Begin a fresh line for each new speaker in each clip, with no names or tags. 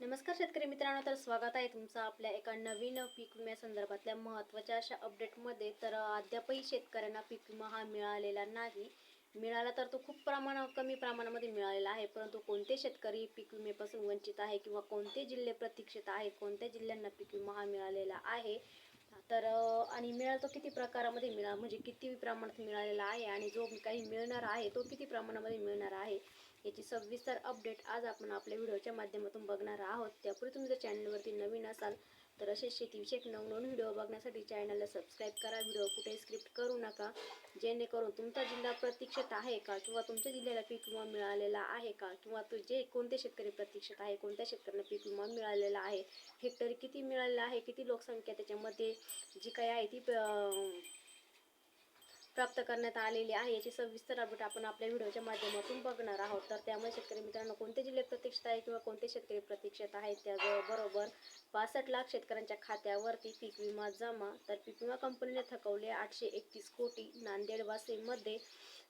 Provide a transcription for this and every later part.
नमस्कार शेतकरी मित्रांनो तर स्वागत आहे तुमचं आपल्या एका नवीन पीक विम्यासंदर्भातल्या महत्त्वाच्या अशा अपडेटमध्ये तर अद्यापही शेतकऱ्यांना पीक विमा हा मिळालेला नाही. मिळाला तर तो खूप प्रमाण कमी प्रमाणामध्ये मिळालेला आहे. परंतु कोणते शेतकरी पीक विम्यापासून वंचित आहे किंवा कोणते जिल्हे प्रतीक्षित आहेत कोणत्या जिल्ह्यांना पीक विमा हा मिळालेला आहे तर आणि मिळाला तो किती प्रकारामध्ये मिळा म्हणजे किती प्रमाणात मिळालेला आहे आणि जो काही मिळणार आहे तो किती प्रमाणामध्ये मिळणार आहे याची सविस्तर अपडेट आज आपण आपल्या व्हिडिओच्या माध्यमातून बघणार आहोत. त्यापूर्वी तुम्ही जर चॅनलवरती नवीन असाल तर असे शेतीविषयक नवनवीन व्हिडिओ बघण्यासाठी चॅनलला सबस्क्राईब करा. व्हिडिओ कुठे स्क्रिप्ट करू नका. जेणेकरून तुमचा जिल्हा प्रतीक्षित आहे का किंवा तुमच्या जिल्ह्याला पीक विमा मिळालेला आहे का किंवा तु जे कोणते शेतकरी प्रतीक्षित आहे कोणत्या शेतकऱ्यांना पीक विमा मिळालेला आहे हेक्टरी किती मिळालेला आहे किती लोकसंख्या त्याच्यामध्ये जी काही आहे ती प्राप्त करण्यात आलेली आहे. याची सविस्तर अपडेट आपण आपल्या व्हिडिओच्या माध्यमातून बघणार आहोत. तर त्यामुळे शेतकरी मित्रांनो कोणते जिल्हे प्रतीक्षित आहे किंवा कोणते शेतकरी प्रतीक्षित आहेत? त्याबरोबर पासष्ट लाख शेतकऱ्यांच्या खात्यावरती पीक विमा जमा. तर पीक विमा कंपनीने थकवले आठशे एकतीस कोटी नांदेड वाशिममध्ये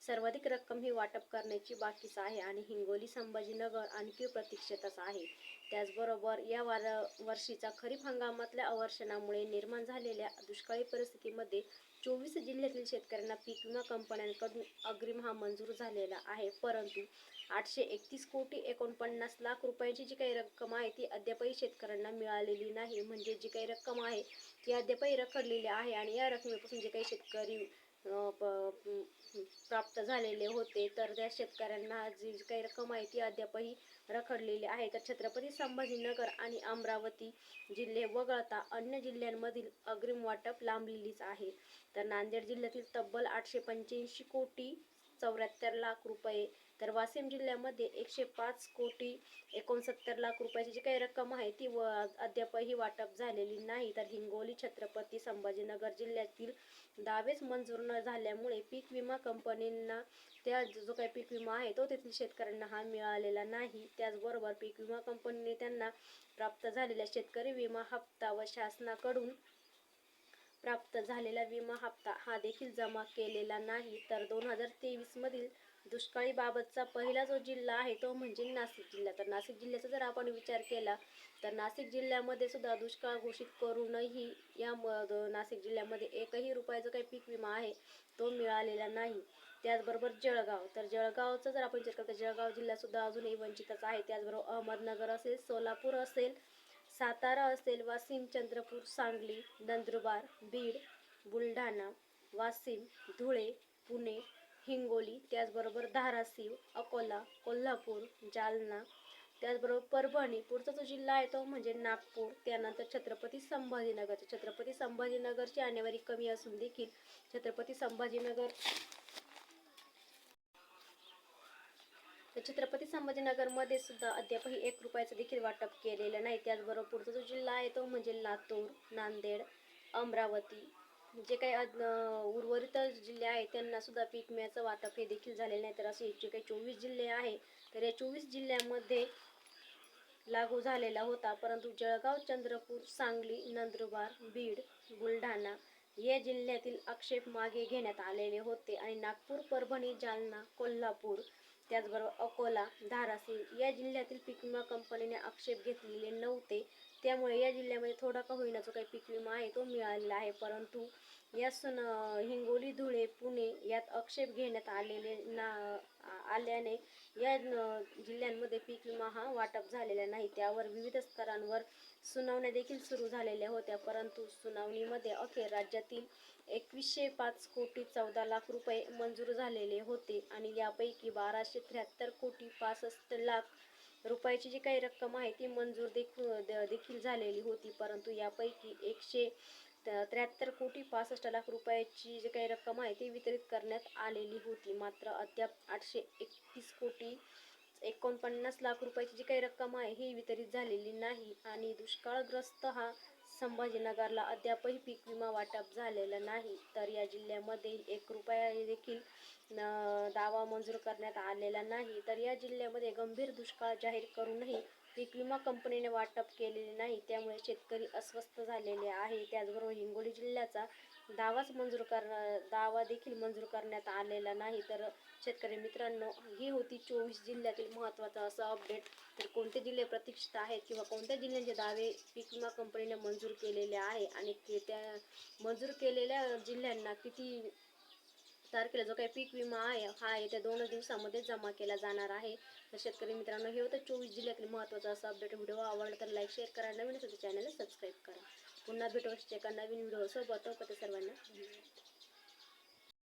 सर्वाधिक रक्कम ही वाटप करण्याची बाकीच आहे आणि हिंगोली संभाजीनगर आणखी प्रतीक्षेतच आहे. त्याचबरोबर या वार वर्षीचा खरीप हंगामातल्या अवर्षणामुळे निर्माण झालेल्या दुष्काळी परिस्थितीमध्ये चोवीस जिल्ह्यातील शेतकऱ्यांना पीक विमा कंपन्यांकडून अग्रिम हा मंजूर झालेला आहे. परंतु आठशे एकतीस कोटी एकोणपन्नास लाख रुपयांची जी काही रक्कम आहे ती अद्यापही शेतकऱ्यांना मिळालेली नाही. म्हणजे जी काही रक्कम आहे ती अद्यापही रखडलेली आहे आणि या रकमेपासून जे काही शेतकरी प्राप्त झालेले होते. तर त्या शेतकऱ्यांना जी जी काही रक्कम आहे ती अद्यापही रखडलेली आहे. तर छत्रपती संभाजीनगर आणि अमरावती जिल्हे वगळता अन्य जिल्ह्यांमधील अग्रिम वाटप लांबलेलीच आहे. तर नांदेड जिल्ह्यातील तब्बल आठशे पंच्याऐंशी कोटी चौऱ्याहत्तर लाख रुपये तर वाशिम जिल्ह्यामध्ये एकशे पाच कोटी एकोणसत्तर लाख रुपयाची जी काही रक्कम आहे ती व अद्यापही वाटप झालेली नाही. तर हिंगोली छत्रपती संभाजीनगर जिल्ह्यातील दावेच मंजूर न झाल्यामुळे पीक विमा कंपनींना त्या जो काही पीक विमा आहे तो तेथील शेतकऱ्यांना हा मिळालेला नाही. त्याचबरोबर पीक विमा कंपनीने त्यांना प्राप्त झालेल्या शेतकरी विमा हप्ता व शासनाकडून प्राप्त झालेला विमा हप्ता हा देखील जमा केलेला नाही. तर दोन हजार तेवीसमधील दुष्काळीबाबतचा दुष्काळी बाबतचा पहिला जो जिल्हा आहे तो म्हणजे नाशिक जिल्हा. तर नाशिक जिल्ह्याचा जर आपण विचार केला तर नाशिक जिल्ह्यामध्ये सुद्धा दुष्काळ घोषित करूनही या नाशिक जिल्ह्यामध्ये एकही रुपयाचा काही पीक विमा आहे तो मिळालेला नाही. त्याचबरोबर जळगाव. तर जळगावचा जर आपण विचार केला तर जळगाव जिल्हा सुद्धा अजूनही वंचितच आहे. त्याचबरोबर अहमदनगर असेल सोलापूर असेल सातारा असेल वाशिम चंद्रपूर सांगली नंदुरबार बीड बुलढाणा वाशिम धुळे पुणे हिंगोली त्याचबरोबर धाराशिव अकोला कोल्हापूर जालना त्याचबरोबर परभणी पुढचा जो जिल्हा आहे तो म्हणजे नागपूर. त्यानंतर छत्रपती संभाजीनगर. छत्रपती संभाजीनगरची आणेवारी कमी असून देखील छत्रपती संभाजीनगर तर छत्रपती संभाजीनगरमध्ये सुद्धा अद्यापही एक रुपयाचं देखील वाटप केलेलं नाही. त्याचबरोबर पुढचा जो जिल्हा आहे तो म्हणजे लातूर नांदेड अमरावती जे काही उर्वरित जिल्हे आहेत त्यांना सुद्धा पीक विम्याचं वाटप हे देखील झालेलं नाही. तर असे जे काही चोवीस जिल्हे आहे. तर या चोवीस जिल्ह्यामध्ये लागू झालेला होता. परंतु जळगाव चंद्रपूर सांगली नंदुरबार बीड बुलढाणा या जिल्ह्यातील आक्षेप मागे घेण्यात आलेले होते. आणि नागपूर परभणी जालना कोल्हापूर त्याचबरोबर अकोला धाराशिव या जिल्ह्यातील पीक विमा कंपनीने आक्षेप घेतलेले नव्हते. त्यामुळे या जिल्ह्यामध्ये थोडा का होईना जो काही पीक विमा आहे तो मिळालेला आहे. परंतु या सण हिंगोली धुळे पुणे यात आक्षेप घेण्यात आलेले ना आल्याने या जिल्ह्यांमध्ये पीक विमा हा वाटप झालेला नाही. त्यावर विविध स्तरांवर सुनावण्या देखील सुरू झालेल्या होत्या. परंतु सुनावणीमध्ये अखेर राज्यातील एकवीसशे पाच कोटी चौदा लाख रुपये मंजूर झालेले होते आणि यापैकी बाराशे त्र्याहत्तर कोटी पासष्ट लाख रुपयाची जी काही रक्कम आहे ती मंजूर देखील द- देखील झालेली होती. परंतु यापैकी एकशे त्र्याहत्तर कोटी पासष्ट लाख रुपयाची जी काही रक्कम आहे ती वितरित करण्यात आलेली होती. मात्र अद्याप आठशे एकतीस कोटी एकोणपन्नास लाख रुपयाची जी काही रक्कम आहे ही वितरित झालेली नाही. आणि दुष्काळग्रस्त हा संभाजीनगरला अद्यापही पीक विमा वाटप झालेला नाही. तर या जिल्ह्यामध्ये एक रुपया देखील दावा मंजूर करण्यात आलेला नाही. तर या जिल्ह्यामध्ये गंभीर दुष्काळ जाहीर करूनही पीक विमा कंपनीने वाटप केलेले नाही. त्यामुळे शेतकरी अस्वस्थ झालेले आहे. त्याचबरोबर हिंगोली जिल्ह्याचा दावाच मंजूर कर दावा देखील मंजूर करण्यात आलेला नाही. तर शेतकरी मित्रांनो ही होती चोवीस जिल्ह्यातील महत्त्वाचं असं अपडेट तर कोणते जिल्हे प्रतीक्षित आहेत किंवा कोणत्या जिल्ह्यांचे दावे पीक विमा कंपनीने मंजूर केलेले आहे आणि के त्या मंजूर केलेल्या जिल्ह्यांना किती तारखेला जो काही पीक विमा आहे हा येत्या दोन दिवसामध्ये जमा केला जाणार आहे. तर शेतकरी मित्रांनो हे होतं चोवीस जिल्ह्यातील महत्त्वाचा असा अपडेट व्हिडिओ आवडला तर लाईक शेअर करा. नवीन असेल चॅनलला सबस्क्राईब करा. पुन्हा भेटू अशाच एका नवीन व्हिडिओ सोबत तोपर्यंत सर्वांना. धन्यवाद